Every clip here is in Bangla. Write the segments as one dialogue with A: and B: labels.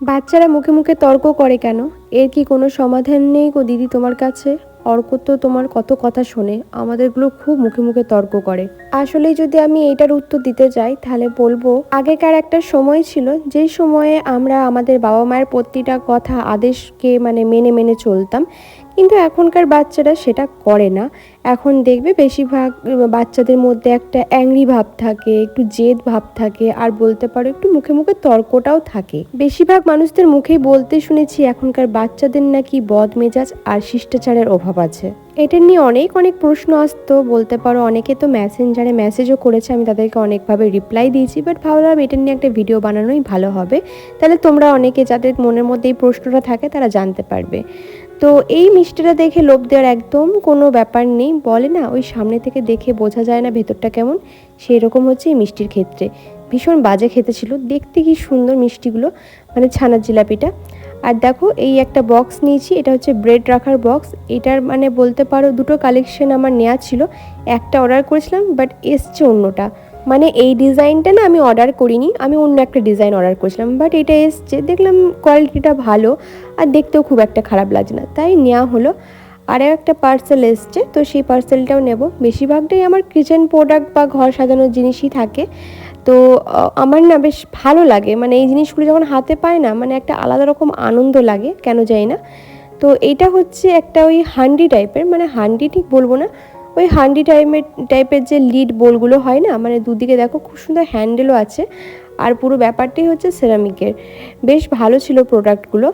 A: বাচ্চারা মুখে মুখে তর্ক করে কেন? এর কি কোনো সমাধান নেই গো দিদি তোমার কাছে? অর্ক তো তোমার কত কথা শোনে, আমাদেরগুলো খুব মুখে মুখে তর্ক করে। আসলে যদি আমি এইটার উত্তর দিতে যাই, তাহলে বলব, আগেকার একটা সময় ছিল, যে সময়ে আমরা আমাদের বাবা মায়ের প্রতিটা কথা আদেশকে মানে মেনে মেনে চলতাম কিন্তু এখনকার বাচ্চারা সেটা করে না। এখন দেখবে বেশিরভাগ বাচ্চাদের মধ্যে একটা অ্যাংরি ভাব থাকে, একটু জেদ ভাব থাকে, আর বলতে পারো একটু মুখে মুখে তর্কটাও থাকে। বেশিরভাগ মানুষদের মুখেই বলতে শুনেছি এখনকার বাচ্চাদের নাকি বদ মেজাজ আর শিষ্টাচারের অভাব আছে। এটা নিয়ে অনেক অনেক প্রশ্ন আসতো। বলতে পারো অনেকে তো মেসেঞ্জারে মেসেজও করেছে, আমি তাদেরকে অনেকভাবে রিপ্লাই দিয়েছি বাট ভাবলাম এটা নিয়ে একটা ভিডিও বানানোই ভালো হবে। তাহলে তোমরা অনেকে যাদের মনের মধ্যে এই প্রশ্নটা থাকে তারা জানতে পারবে। তো এই মিষ্টিটা দেখে লোভ দেওয়ার একদম কোনো ব্যাপার নেই। বলে না, ওই সামনে থেকে দেখে বোঝা যায় না ভেতরটা কেমন। সেই রকম হচ্ছে এই মিষ্টির ক্ষেত্রে। ভীষণ বাজে খেতে ছিল। দেখতে কি সুন্দর মিষ্টিগুলো মানে ছানার জিলাপিটা। আর দেখো, এই একটা বক্স নিয়েছি, এটা হচ্ছে ব্রেড রাখার বক্স এটার মানে বলতে পারো দুটো কালেকশন আমার নেওয়া ছিল। একটা অর্ডার করেছিলাম বাট এসছে অন্যটা। মানে এই ডিজাইনটা না আমি অর্ডার করিনি, আমি অন্য একটা ডিজাইন অর্ডার করেছিলাম বাট এটা এসছে, দেখলাম কোয়ালিটিটা ভালো, আর দেখতেও খুব একটা খারাপ লাগছে না, তাই নেওয়া হলো। আর একটা পার্সেল এসছে, তো সেই পার্সেলটাও নেব। বেশিরভাগটাই আমার কিচেন প্রোডাক্ট বা ঘর সাজানোর জিনিসই থাকে। তো আমার না বেশ ভালো লাগে মানে এই জিনিসগুলো যখন হাতে পায় না মানে একটা আলাদা রকম আনন্দ লাগে, কেন যাই না। তো এইটা হচ্ছে একটা ওই হান্ডি টাইপের মানে হান্ডি ঠিক বলব না ওই হান্ডি টাইপের টাইপের যে লিড বোলগুলো হয় না মানে দুদিকে দেখো খুব সুন্দর হ্যান্ডেলও আছে, আর পুরো ব্যাপারটাই হচ্ছে সেরামিকের। বেশ ভালো ছিল প্রোডাক্টগুলো।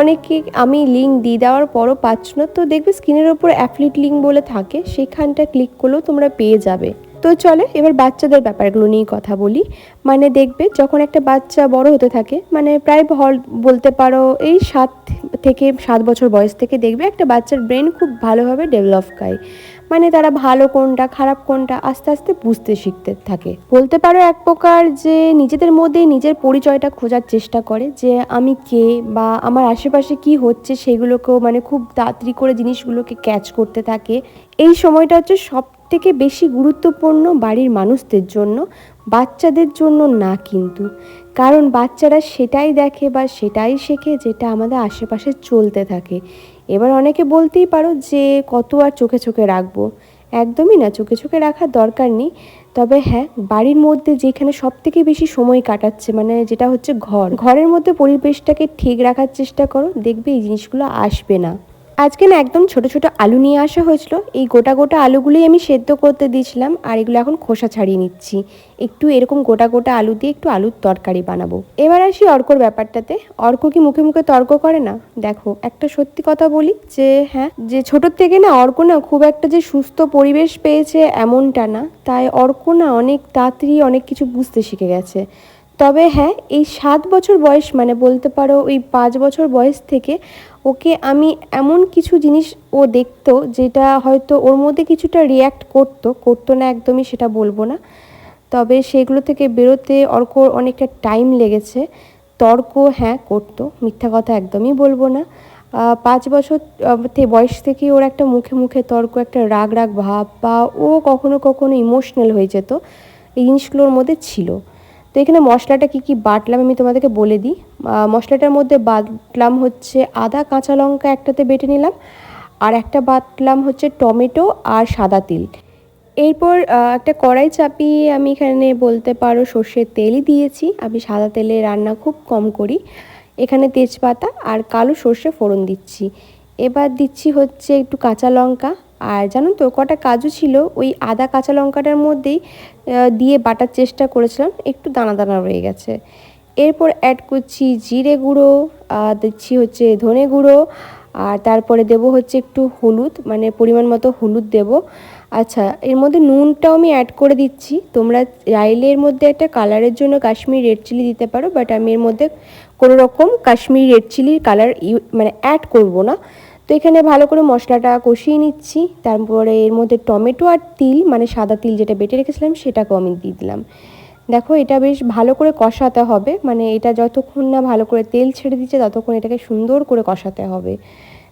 A: অনেকে আমি লিঙ্ক দিয়ে দেওয়ার পরও পাচ্ছ না, তো দেখবে স্ক্রিনের ওপর অ্যাফলিট লিঙ্ক বলে থাকে, সেখানটা ক্লিক করলেও তোমরা পেয়ে যাবে। তো চলে, এবার বাচ্চাদের ব্যাপারগুলো নিয়ে কথা বলি। মানে দেখবে যখন একটা বাচ্চা বড় হতে থাকে মানে প্রায় হল বলতে পারো এই সাত থেকে, সাত বছর বয়স থেকে দেখবে একটা বাচ্চার ব্রেন খুব ভালোভাবে ডেভেলপ খায় মানে তারা ভালো কোনটা, খারাপ কোনটা আস্তে আস্তে বুঝতে শিখতে থাকে। বলতে পারো এক প্রকার যে নিজেদের মধ্যেই নিজের পরিচয়টা খোঁজার চেষ্টা করে যে আমি কে বা আমার আশেপাশে কি হচ্ছে সেগুলোকেও মানে খুব তাড়াতাড়ি করে জিনিসগুলোকে ক্যাচ করতে থাকে। এই সময়টা হচ্ছে সব থেকে বেশি গুরুত্বপূর্ণ বাড়ির মানুষদের জন্য, বাচ্চাদের জন্য না কিন্তু। কারণ বাচ্চারা সেটাই দেখে বা সেটাই শেখে যেটা আমাদের আশেপাশে চলতে থাকে। এবার অনেকে বলতেই পারো যে কত আর চোখে চোখে রাখব। একদমই না, চোখে চোখে রাখার দরকার নেই। তবে হ্যাঁ বাড়ির মধ্যে যেখানে সব থেকে বেশি সময় কাটাচ্ছে মানে যেটা হচ্ছে ঘর, ঘরের মধ্যে পরিবেশটাকে ঠিক রাখার চেষ্টা করো। দেখবে এই জিনিসগুলো আসবে না। আজকে না একদম ছোট ছোট আলু নিয়ে আসা হয়েছিল। এই গোটা গোটা আলুগুলোই আমি সেদ্ধ করতে দিয়েছিলাম আর এগুলো এখন খোসা ছাড়িয়ে নিচ্ছি। একটু এরকম গোটা গোটা আলু দিয়ে একটু আলুর তরকারি বানাবো। এবার আসি অর্কর ব্যাপারটাতে। অর্ক কি মুখে মুখে তর্ক করে না? দেখো, একটা সত্যি কথা বলি যে হ্যাঁ যে ছোটোর থেকে না অর্ক না খুব একটা যে সুস্থ পরিবেশ পেয়েছে এমনটা না। তাই অর্ক না অনেক তাড়াতাড়ি অনেক কিছু বুঝতে শিখে গেছে। তবে হ্যাঁ এই সাত বছর বয়স মানে বলতে পারো ওই পাঁচ বছর বয়স থেকে ওকে আমি এমন কিছু জিনিস ও দেখতো যেটা হয়তো ওর মধ্যে কিছুটা রিয়্যাক্ট করতো করতো না একদমই সেটা বলব না। তবে সেগুলো থেকে বেরোতে অর্ক অনেকটা টাইম লেগেছে। তর্ক হ্যাঁ করতো, মিথ্যা কথা একদমই বলব না। পাঁচ বছর বয়স থেকে ওর একটা মুখে মুখে তর্ক, একটা রাগ রাগ ভাব বা ও কখনো কখনো ইমোশনাল হয়ে যেত। এই জিনিসগুলোর মধ্যে ছিল। তো এখানে মশলাটা কি কি বাটলাম আমি তোমাদেরকে বলে দিই। মশলাটার মধ্যে বাটলাম হচ্ছে আদা, কাঁচা লঙ্কা একটাতে বেটে নিলাম। আর একটা বাটলাম হচ্ছে টমেটো আর সাদা তিল। এরপর একটা কড়াই চাপিয়ে আমি এখানে বলতে পারো সর্ষের তেলই দিয়েছি। আমি সাদা তেলে রান্না খুব কম করি। এখানে তেজপাতা আর কালো সর্ষে ফোড়ন দিচ্ছি। এবার দিচ্ছি হচ্ছে একটু কাঁচা লঙ্কা। আর জানো তো, কটা কাজু ছিল, ওই আদা কাঁচা লঙ্কাটার মধ্যেই দিয়ে বাটার চেষ্টা করেছিলাম, একটু দানা দানা রয়ে গেছে। এরপর অ্যাড করছি জিরে গুঁড়ো দিচ্ছি হচ্ছে ধনে গুঁড়ো, আর তারপরে দেব হচ্ছে একটু হলুদ মানে পরিমাণ মতো হলুদ দেব। আচ্ছা এর মধ্যে নুনটাও আমি অ্যাড করে দিচ্ছি, তোমরা চাইলে এর মধ্যে একটা কালারের জন্য কাশ্মীর রেড চিলি দিতে পারো বাট আমি এর মধ্যে কোনো রকম কাশ্মীরি রেড চিলির কালার মানে অ্যাড করব না। তো এখানে ভালো করে মশলাটা কষিয়ে নিচ্ছি। তারপরে এর মধ্যে টমেটো আর তিল মানে সাদা তিল যেটা বেটে রেখেছিলাম, সেটাকেও আমি দিয়ে দিলাম। দেখো, এটা বেশ ভালো করে কষাতে হবে। মানে এটা যতক্ষণ না ভালো করে তেল ছেড়ে দিচ্ছে, ততক্ষণ এটাকে সুন্দর করে কষাতে হবে।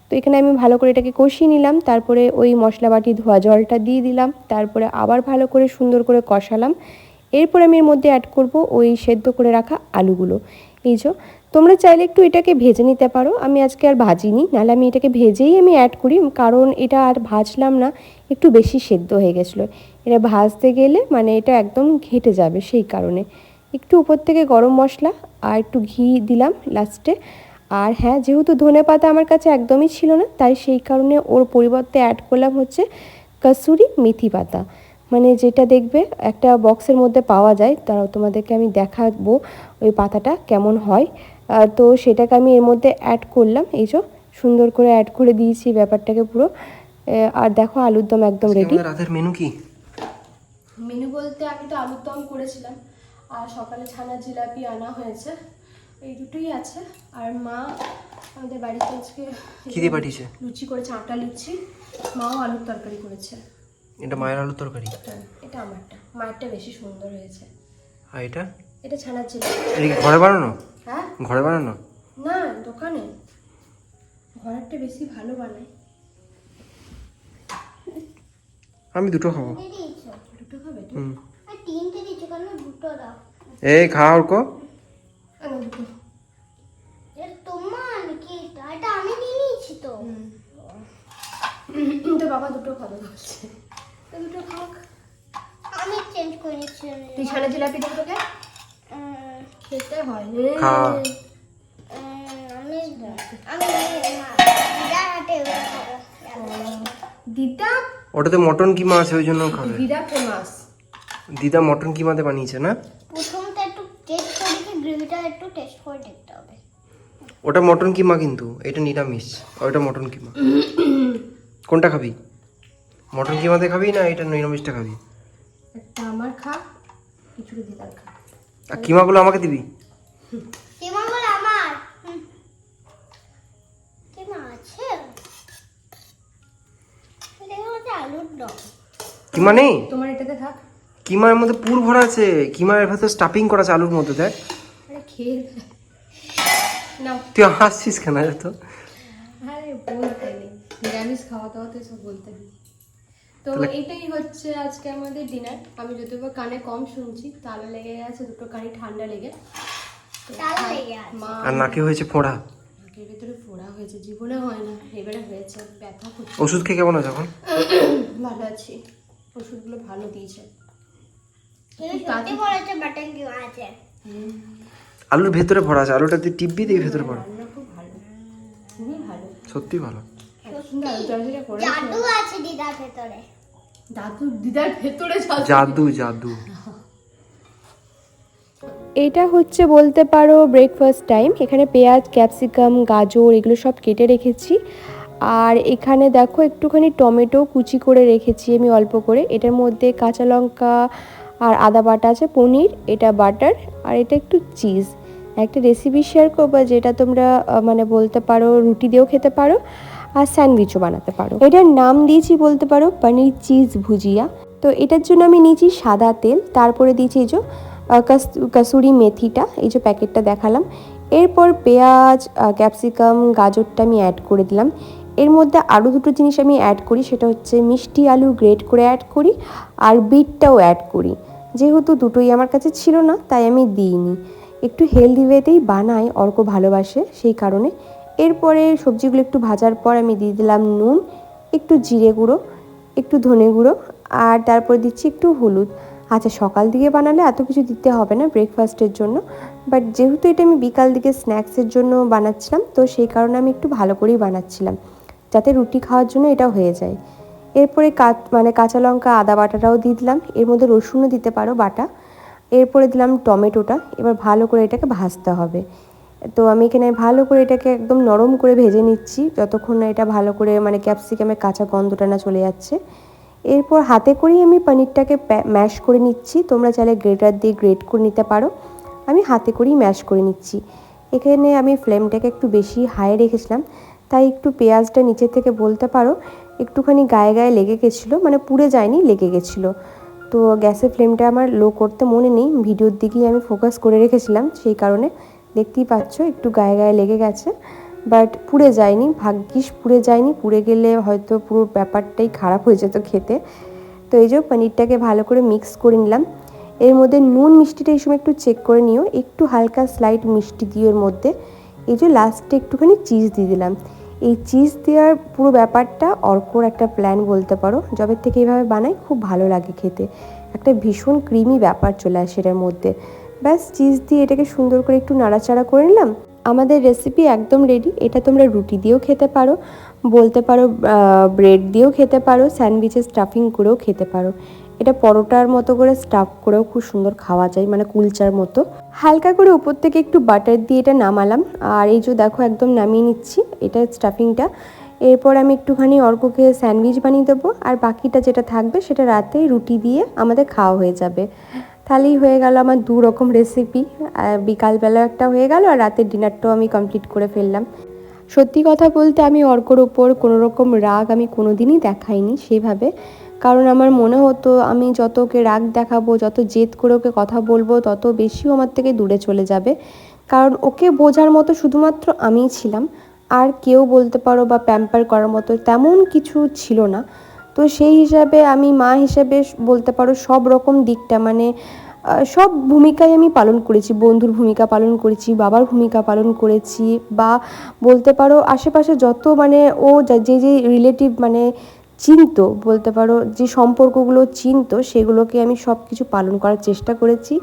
A: তো এখানে আমি ভালো করে এটাকে কষিয়ে নিলাম। তারপরে ওই মশলা বাটি ধোয়া জলটা দিয়ে দিলাম। তারপরে আবার ভালো করে সুন্দর করে কষালাম। এরপর আমি এর মধ্যে অ্যাড করব ওই সেদ্ধ করে রাখা আলুগুলো। এই যে তোমরা চাইলে একটু এটাকে ভেজে নিতে পারো। আমি আজকে আর ভাজিনি, নাহলে আমি এটাকে ভেজেই আমি অ্যাড করি, কারণ এটা আর ভাজলাম না, একটু বেশি সেদ্ধ হয়ে গেছিল। এটা ভাজতে গেলে মানে এটা একদম ঘেটে যাবে সেই কারণে। একটু উপর থেকে গরম মশলা আর একটু ঘি দিলাম লাস্টে। আর হ্যাঁ যেহেতু ধনে পাতা আমার কাছে একদমই ছিল না, তাই সেই কারণে ওর পরিবর্তে অ্যাড করলাম হচ্ছে কসুরি মেথি পাতা। মানে যেটা দেখবে একটা বক্সের মধ্যে পাওয়া যায়, তারাও তোমাদেরকে আমি দেখাবো ওই পাতাটা কেমন হয়। তো সেটাকে আমি এর মধ্যে অ্যাড করলাম। এই যে সুন্দর করে অ্যাড করে দিয়েছি ব্যাপারটাকে পুরো। আর দেখো আলুর দম একদম রেডি
B: আমাদের রাতের মেনু কি?
A: মেনু বলতে আমি তো আলুর দম করেছিলাম। আর সকালে ছানা জিলাপি আনা হয়েছে। এই দুটোই আছে। আর মা আমাদের বাড়িতে আজকে
B: কি দিয়ে পাঠিয়েছে?
A: লুচি করেছে আটা লুচি। মাও আলুর তরকারি করেছে।
B: এটা মায়ের আলুর তরকারি?
A: হ্যাঁ এটা আমারটা। মায়েরটা বেশি সুন্দর হয়েছে।
B: আর এটা?
A: এটা ছানার জিলাপি।
B: এটা কি ঘরে বানানো?
A: হ্যাঁ?
B: ঘরে বানানো?
A: না দোকানে। ঘরেরটা বেশি ভালো বানায়।
B: আমি দুটো খাব।
A: দুটো খাবে
B: হুম।
C: আর তিনটে দিয়েছ কেন? দুটো দাও।
B: এই খাওয়া ওর কো।
C: তোমার কি? এটা আমি নিয়ে নিয়েছি তো।
A: তো বাবা দুটো খাবে বলছে। তো দুটো খাক।
C: আমি চেঞ্জ করে নিচ্ছি।
A: তুই ছানা জিলাপি দেবো তোকে? খেতে হয়।
B: খা।
C: আমি
A: দিদা?
B: ওটাতে মটন কিমা আছে ওই জন্য খাবে?
A: দিদা ফেমাস
B: দিদা মটন কিমাতে বানিয়েছে না?
C: প্রথমটা একটু টেস্ট করে দেখি গ্রেভিটা একটু টেস্ট করে দেখতে হবে।
B: ওটা মটন কিমা কিন্তু এটা নিরামিষ ওইটা মটন কিমা। কোনটা খাবি? মটন কিমাতে খাবি না এটা নিরামিষটা খাবি?
A: একটা আমার খা কিছুটা দিদার খা।
B: আর কিমাগুলো আমাকে দিবি?
C: কিমা বলে আমার। হুম। কিমা আছে? আলুর দম।
B: কিমা নেই?
A: তোমার এটাতে থাক।
B: কিমার মধ্যে পুর ভরা আছে। কিমার ভেতর স্টাফিং করা আছে আলুর মধ্যে দেখ।
A: আরে
B: তুই হাসছিস কেন এত
A: আরে বলতে নেই নিরামিষ খাওয়া দাওয়া তো সব বলতে নেই তো এটাই হচ্ছে আজকে আমাদের ডিনার আমি যদিও বা কানে কম শুনছি তালা লেগে গেছে দুটো কানে ঠান্ডা লেগে।
B: আর নাকে হয়েছে ফোড়া?
A: নাকের ভেতরে ফোড়া হয়েছে জীবনে হয় না এবারে হয়েছে ব্যথা করছে।
B: ওষুধ খেয়ে কেমন আছে এখন?
A: ভালো আছি। ওষুধগুলো ভালো দিয়েছে।
B: আলুর ভেতরে ভরা আছে আলুটা তুই টিপবি দিয়ে ভেতরে ভরা।
A: খুব ভালো।
B: সত্যি ভালো।
C: জাদু আছে দিদার ভেতরে।
A: দাদু দিদার ভেতরে
B: জাদু। জাদু
A: এটা হচ্ছে বলতে পারো ব্রেকফাস্ট টাইম এখানে পেঁয়াজ ক্যাপসিকাম গাজর এগুলো সব কেটে রেখেছি। আর এখানে দেখো একটুখানি টমেটো কুচি করে রেখেছি আমি অল্প করে। এটার মধ্যে কাঁচা লঙ্কা আর আদা বাটা আছে পনির এটা বাটার আর এটা একটু চিজ একটা রেসিপি শেয়ার করব যেটা তোমরা মানে বলতে পারো রুটি দিয়েও খেতে পারো। আর স্যান্ডউইচও বানাতে পারো। এটার নাম দিয়েছি বলতে পারো পনির চিজ ভুজিয়া। তো এটার জন্য আমি নিয়েছি সাদা তেল, তারপরে দিয়েছি এই যে কাসুরি মেথিটা, এই যে প্যাকেটটা দেখালাম। এরপর পেঁয়াজ ক্যাপসিকাম, গাজরটা আমি অ্যাড করে দিলাম। এর মধ্যে আরও দুটো জিনিস আমি অ্যাড করি, সেটা হচ্ছে মিষ্টি আলু গ্রেট করে অ্যাড করি আর বিটটাও অ্যাড করি। যেহেতু দুটোই আমার কাছে ছিল না, তাই আমি দিইনি। একটু হেলদি ওয়েতেই বানাই অর্ক ভালোবাসে, সেই কারণে এরপরে সবজিগুলো একটু ভাজার পর আমি দিয়ে দিলাম নুন, একটু জিরে গুঁড়ো, একটু ধনে গুঁড়ো, আর তারপর দিচ্ছি একটু হলুদ। আচ্ছা সকাল দিকে বানালে এত কিছু দিতে হবে না ব্রেকফাস্টের জন্য বাট যেহেতু এটা আমি বিকাল দিকে স্ন্যাক্সের জন্য বানাচ্ছিলাম, তো সেই কারণে আমি একটু ভালো করেই বানাচ্ছিলাম, যাতে রুটি খাওয়ার জন্য এটা হয়ে যায়। এরপরে কা মানে কাঁচা লঙ্কা, আদা বাটাটাও দিয়ে দিলাম, এর মধ্যে রসুনও দিতে পারো বাটা। এরপরে দিলাম টমেটোটা, এবার ভালো করে এটাকে ভাজতে হবে। তো আমি এখানে ভালো করে এটাকে একদম নরম করে ভেজে নিচ্ছি, যতক্ষণ না এটা ভালো করে মানে ক্যাপসিকামের কাঁচা গন্ধটা না চলে যাচ্ছে। এরপর হাতে করেই আমি পনিরটাকে ম্যাশ করে নিচ্ছি, তোমরা চাইলে গ্রেটার দিয়ে গ্রেট করে নিতে পারো। আমি হাতে করেই ম্যাশ করে নিচ্ছি। এখানে আমি ফ্লেমটাকে একটু বেশি হাই রেখেছিলাম, তাই একটু পেঁয়াজটা নিচে থেকে বলতে পারো, একটুখানি গায়ে গায়ে লেগে গেছিল মানে পুড়ে যায়নি, লেগে গেছিল। তো গ্যাসের ফ্লেমটা আমার লো করতে মনে নেই, ভিডিওর দিকেই আমি ফোকাস করে রেখেছিলাম, সেই কারণে দেখতেই পাচ্ছ, একটু গায়ে গায়ে লেগে গেছে বাট পুড়ে যায়নি, ভাগ্যিস পুড়ে যায়নি, পুড়ে গেলে হয়তো পুরো ব্যাপারটাই খারাপ হয়ে যেত খেতে। তো এই যে পনিরটাকে ভালো করে মিক্স করে নিলাম। এর মধ্যে নুন মিষ্টিটা এই সময় একটু চেক করে নিও, একটু হালকা স্লাইট মিষ্টি দিও এর মধ্যে। এই যে লাস্টে একটুখানি চিজ দিয়ে দিলাম। এই চিজ দেওয়ার পুরো ব্যাপারটা অর্কর একটা প্ল্যান বলতে পারো যবের থেকে এইভাবে বানাই খুব ভালো লাগে খেতে। একটা ভীষণ ক্রিমি ব্যাপার চলে আসে এটার মধ্যে। ব্যাস চিজ দিয়ে এটাকে সুন্দর করে একটু নাড়াচাড়া করে নিলাম। আমাদের রেসিপি একদম রেডি এটা তোমরা রুটি দিয়েও খেতে পারো, বলতে পারো ব্রেড দিয়েও খেতে পারো স্যান্ডউইচে স্টাফিং করেও খেতে পারো। এটা পরোটার মতো করে স্টাফ করেও খুব সুন্দর খাওয়া যায় মানে কুলচার মতো। হালকা করে উপর থেকে একটু বাটার দিয়ে এটা নামালাম। আর এই যে দেখো, একদম নামিয়ে নিচ্ছি এটা স্টাফিংটা এরপর আমি একটুখানি অর্ককে স্যান্ডউইচ বানিয়ে দেবো। আর বাকিটা যেটা থাকবে সেটা রাতে রুটি দিয়ে আমাদের খাওয়া হয়ে যাবে। তাহলেই হয়ে গেল আমার দু রকম রেসিপি বিকালবেলা একটা হয়ে গেল আর রাতের ডিনারটাও আমি কমপ্লিট করে ফেললাম। সত্যি কথা বলতে আমি অর্কর ওপর কোনো রকম রাগ আমি কোনো দিনই দেখাইনি সেভাবে। কারণ আমার মনে হতো, আমি যত ওকে রাগ দেখাবো, যত জেদ করে ওকে কথা বলব, তত বেশি আমার থেকে দূরে চলে যাবে। কারণ ওকে বোঝার মতো শুধুমাত্র আমিই ছিলাম। আর কেউ বলতে পারো বা প্যাম্পার করার মতো তেমন কিছু ছিল না। তো সেই হিসাবে আমি মা হিসাবে বলতে পারো সব রকম দিকটা মানে সব ভূমিকাই আমি পালন করেছি। বন্ধুর ভূমিকা পালন করেছি, বাবার ভূমিকা পালন করেছি বা বলতে পারো আশেপাশে যত মানে ও যা- যে রিলেটিভ মানে চিনতো, বলতে পারো যে সম্পর্কগুলো চিনতো, সেগুলোকে আমি সব কিছু পালন করার চেষ্টা করেছি।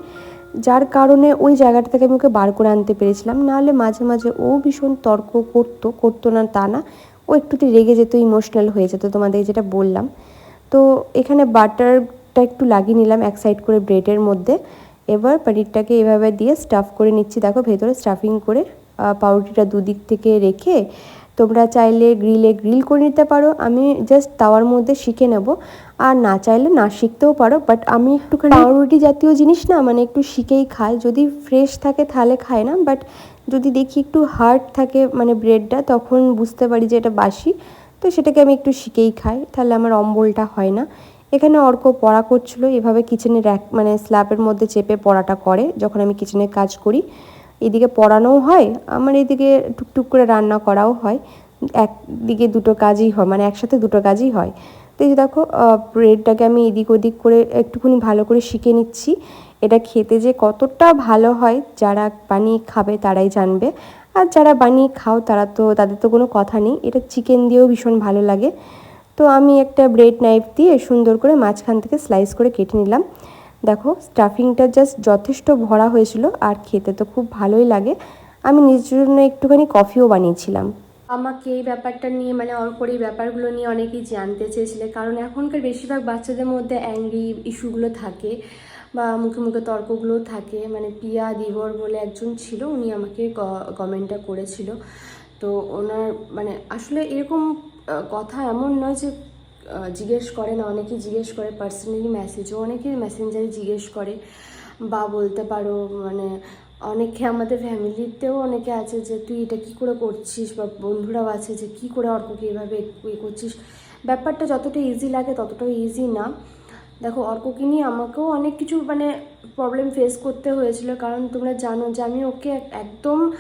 A: যার কারণে ওই জায়গাটা থেকে আমি ওকে বার করে আনতে পেরেছিলাম। নাহলে মাঝে মাঝে ও ভীষণ তর্ক করতো করতো না তা না। ও একটুতে রেগে যেত ইমোশনাল হয়ে যেত তোমাদের যেটা বললাম। তো এখানে বাটারটা একটু লাগিয়ে নিলাম এক সাইড করে ব্রেডের মধ্যে। এবার পনিরটাকে এভাবে দিয়ে স্টাফ করে নিচ্ছি। দেখো ভেতরে স্টাফিং করে পাউরুটিটা দুদিক থেকে রেখে তোমরা চাইলে গ্রিলে গ্রিল করে নিতে পারো। আমি জাস্ট তাওয়ার মধ্যে শিখে নেব। আর না চাইলে না শিখতেও পারো বাট আমি একটুখানি পাউরুটি জাতীয় জিনিস না মানে একটু শিখেই খাই। যদি ফ্রেশ থাকে তাহলে খাই না বাট যদি দেখি একটু হার্ড থাকে মানে ব্রেডটা, তখন বুঝতে পারি যে এটা বাসি। তো সেটাকে আমি একটু শিখেই খাই, তাহলে আমার অম্বলটা হয় না। এখানে অর্ক পড়া করছিল, এভাবে কিচেনের র্যাক মানে স্ল্যাবের মধ্যে চেপে পড়াটা করে, যখন আমি কিচেনে কাজ করি। এদিকে পড়ানোও হয়, আমার এদিকে টুকটুক করে রান্না করাও হয়। একদিকে দুটো কাজই হয় মানে একসাথে দুটো কাজই হয়। তো এই দেখো ব্রেডটাকে আমি এদিক ওদিক করে একটুখানি ভালো করে শিখে নিচ্ছি। এটা খেতে যে কতটা ভালো হয়, যারা বানিয়ে খাবে তারাই জানবে। আর যারা বানিয়ে খাও, তারা তো, তাদের তো কোনো কথা নেই। এটা চিকেন দিয়েও ভীষণ ভালো লাগে। তো আমি একটা ব্রেড নাইফ দিয়ে সুন্দর করে মাঝখান থেকে স্লাইস করে কেটে নিলাম। দেখো স্টাফিংটা জাস্ট যথেষ্ট ভরা হয়েছিল আর খেতে তো খুব ভালোই লাগে। আমি নিজের জন্য একটুখানি কফিও বানিয়েছিলাম। আমাকে এই ব্যাপারটা নিয়ে মানে অর্পর এই ব্যাপারগুলো নিয়ে অনেকেই জানতে চেয়েছিলে। কারণ এখনকার বেশিরভাগ বাচ্চাদের মধ্যে অ্যাংরি ইস্যুগুলো থাকে। বা মুখে মুখে তর্কগুলো থাকে। মানে পিয়া দিবর বলে একজন ছিল, উনি আমাকে কমেন্টটা করেছিল। তো ওনার মানে আসলে এরকম কথা এমন নয় যে জিজ্ঞেস করে না, অনেকেই জিজ্ঞেস করে পার্সোনালি মেসেজও অনেকেই মেসেঞ্জারে জিজ্ঞেস করে। বা বলতে পারো মানে অনেকে আমাদের ফ্যামিলিতেও অনেকে আছে যে, তুই এটা কী করে করছিস? বা বন্ধুরাও আছে যে, কী করে অর্ককে এভাবে করছিস? ব্যাপারটা যতটা ইজি লাগে ততটাও ইজি না। দেখো অর্ককে নিয়ে আমাকেও অনেক কিছু মানে প্রবলেম ফেস করতে হয়েছিল। কারণ তোমরা জানো যে আমি ওকে এক- একদম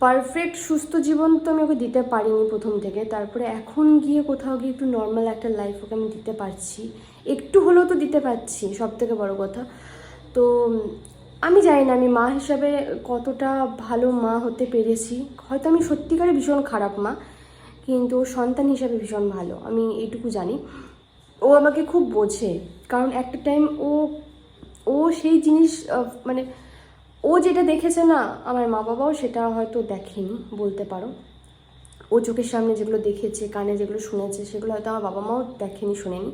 A: পারফেক্ট সুস্থ জীবন তো আমি ওকে দিতে পারিনি প্রথম থেকে। তারপরে এখন গিয়ে কোথাও গিয়ে একটু নর্মাল একটা লাইফ ওকে আমি দিতে পারছি। একটু হলেও তো দিতে পারছি, সব থেকে বড় কথা। তো আমি জানি না, আমি মা হিসাবে কতটা ভালো মা হতে পেরেছি। হয়তো আমি সত্যিকারে ভীষণ খারাপ মা, কিন্তু সন্তান হিসাবে ভীষণ ভালো, আমি এইটুকু জানি। ও আমাকে খুব বোঝে। কারণ একটা টাইম ও ও সেই জিনিস মানে ও যেটা দেখেছে না, আমার মা বাবাও সেটা হয়তো দেখেনি, বলতে পারো। ও চোখের সামনে যেগুলো দেখেছে, কানে যেগুলো শুনেছে, সেগুলো হয়তো আমার বাবা মাও দেখেনি, শোনেনি।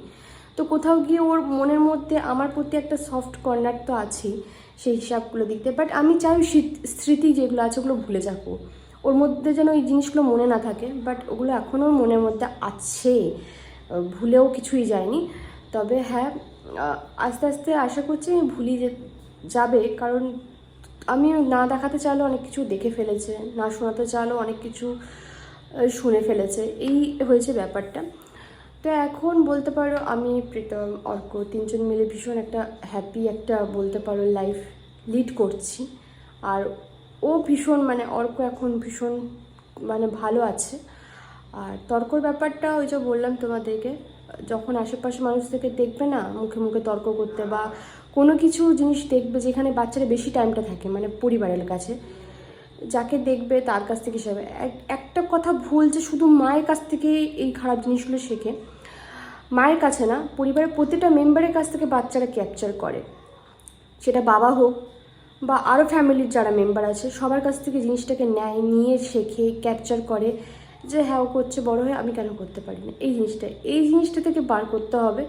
A: তো কোথাও গিয়ে ওর মনের মধ্যে আমার প্রতি একটা সফট কর্নার তো আছেই, সেই হিসাবগুলো দিতে বাট আমি চাই স্মৃতি- যেগুলো আছে, ওগুলো ভুলে যাব ওর মধ্যে যেন এই জিনিসগুলো মনে না থাকে বাট ওগুলো এখনও মনের মধ্যে আছে। ভুলেও কিছুই যায়নি। তবে হ্যাঁ আস্তে আস্তে আশা করছি আমি ভুলি যাবে। কারণ আমি না দেখাতে চাইলেও অনেক কিছু দেখে ফেলেছে, না শোনাতে চাইলেও অনেক কিছু শুনে ফেলেছে। এই হয়েছে ব্যাপারটা। তো এখন বলতে পারো আমি, প্রীতম, অর্ক তিনজন মিলে ভীষণ একটা হ্যাপি একটা বলতে পারো লাইফ লিড করছি। আর ও ভীষণ মানে অর্ক এখন ভীষণ মানে ভালো আছে। আর তর্কর ব্যাপারটা ওই যে বললাম তোমাদেরকে, যখন আশেপাশে মানুষ থেকে দেখবে না, মুখে মুখে তর্ক করতে বা
D: কোনো কিছু জিনিস দেখবে যেখানে বাচ্চারা বেশি টাইমটা থাকে মানে পরিবারের কাছে, যাকে দেখবে তার কাছ থেকে এক- একটা কথা ভুল যে শুধু মায়ের কাছ থেকে এই খারাপ জিনিসগুলো শেখে, মায়ের কাছে না, পরিবারের প্রতিটা মেম্বারের কাছ থেকে বাচ্চারা ক্যাপচার করে। সেটা বাবা হোক বা আরও ফ্যামিলির যারা মেম্বার আছে, সবার কাছ থেকে জিনিসটাকে নেয়, নিয়ে শেখে ক্যাপচার করে। যে হ্যাঁ ও করছে, বড় হয়ে আমি কেন করতে পারি না এই জিনিসটা এই জিনিসটা থেকে বার করতে হবে।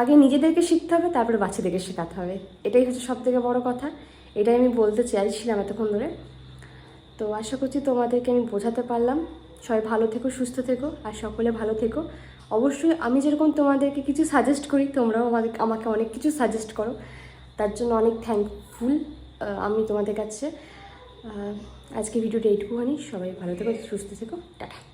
D: আগে নিজেদেরকে শিখতে হবে, তারপরে বাচ্চাদেরকে শেখাতে হবে। এটাই হচ্ছে সব থেকে বড়ো কথা। এটাই আমি বলতে চাইছিলাম এতক্ষণ ধরে। তো আশা করছি তোমাদেরকে আমি বোঝাতে পারলাম। সবাই ভালো থেকো, সুস্থ থেকো, আর সকলে ভালো থেকো। অবশ্যই আমি যেরকম তোমাদেরকে কিছু সাজেস্ট করি, তোমরাও আমাদের আমাকে অনেক কিছু সাজেস্ট করো। তার জন্য অনেক থ্যাঙ্কফুল আমি তোমাদের কাছে। আজকে ভিডিওটা এইটুকুখানি। সবাই ভালো থেকো, সুস্থ থেকো। টাটা।